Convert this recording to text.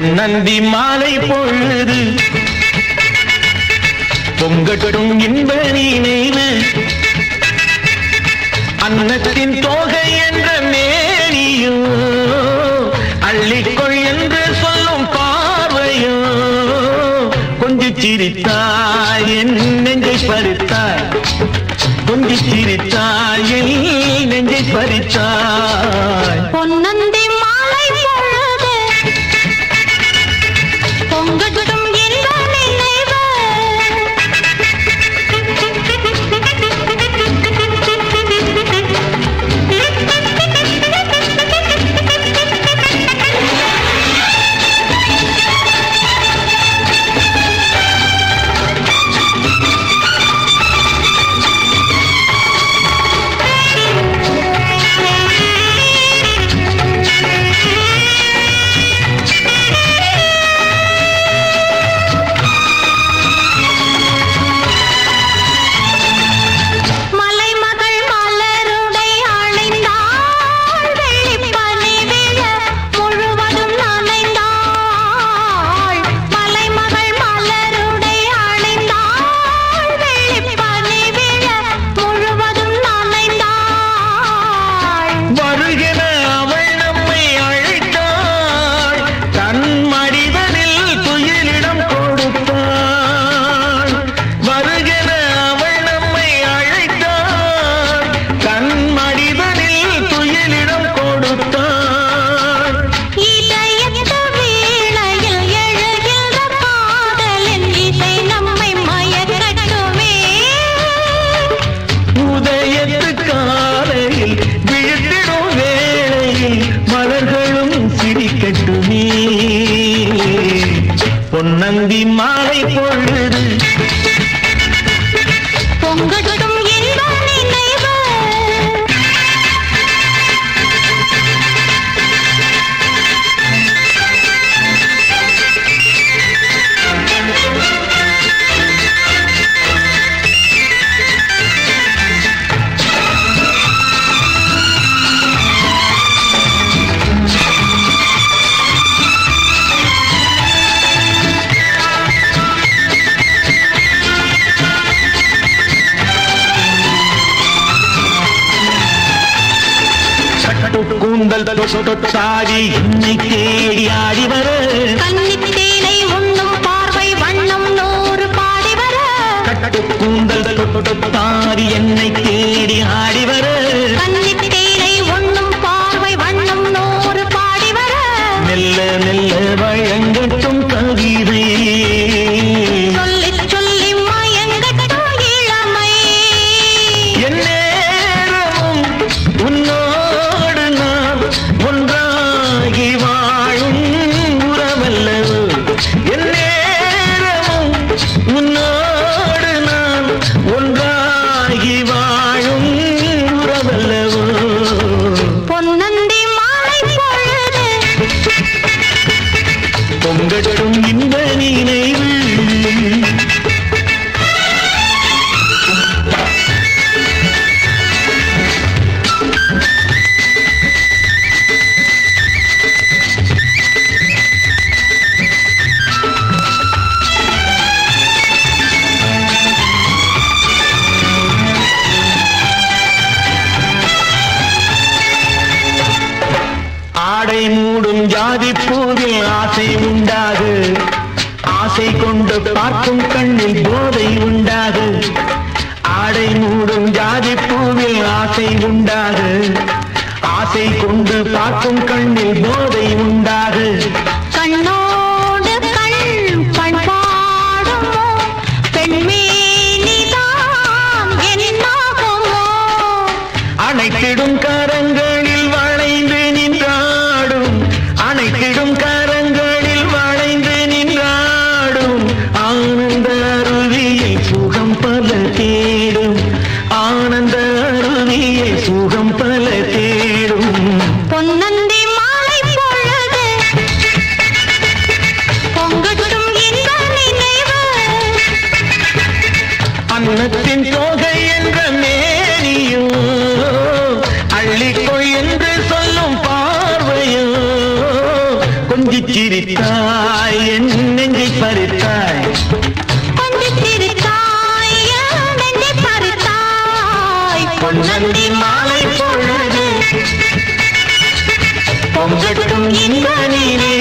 பொன்னந்தி மாலை பொழுது. பொங்கட்டும் இன்ப நினைவு அன்னத்தின் தோகை என்ற மேனியும் அள்ளிக்கொள் என்று சொல்லும் பார்வையும் கொஞ்சி சிரித்தாய் என் நெஞ்சை பறித்தாய். கொஞ்சி சிரித்தாய் நெஞ்சை பறித்தாய். பொன்னந்தி பொன்னந்தி மாலை பொழுது உங்கள் தொட்டு தொட்டாடி என்னை தேடி ஆடி வர. ஆதிப்பூவில் ஆசை உண்டாது ஆசை கொண்டு பார்க்கும் கண்ணில் போதை உண்டாது ஆடை மூடும் ஜாதி ஆசை உண்டாது ஆசை கொண்டு பார்க்கும் கண்ணில் போதை உண்டாது கரங்கள் உன்னத்தின் தோகை என்ற மேனியும் அள்ளிக்கொள் என்று சொல்லும் பார்வையும். கொஞ்சி சிரித்தாய் என் நெஞ்சை பறித்தாய். பொன்னந்தி மாலை பொங்கட்டும் இந்த நீரே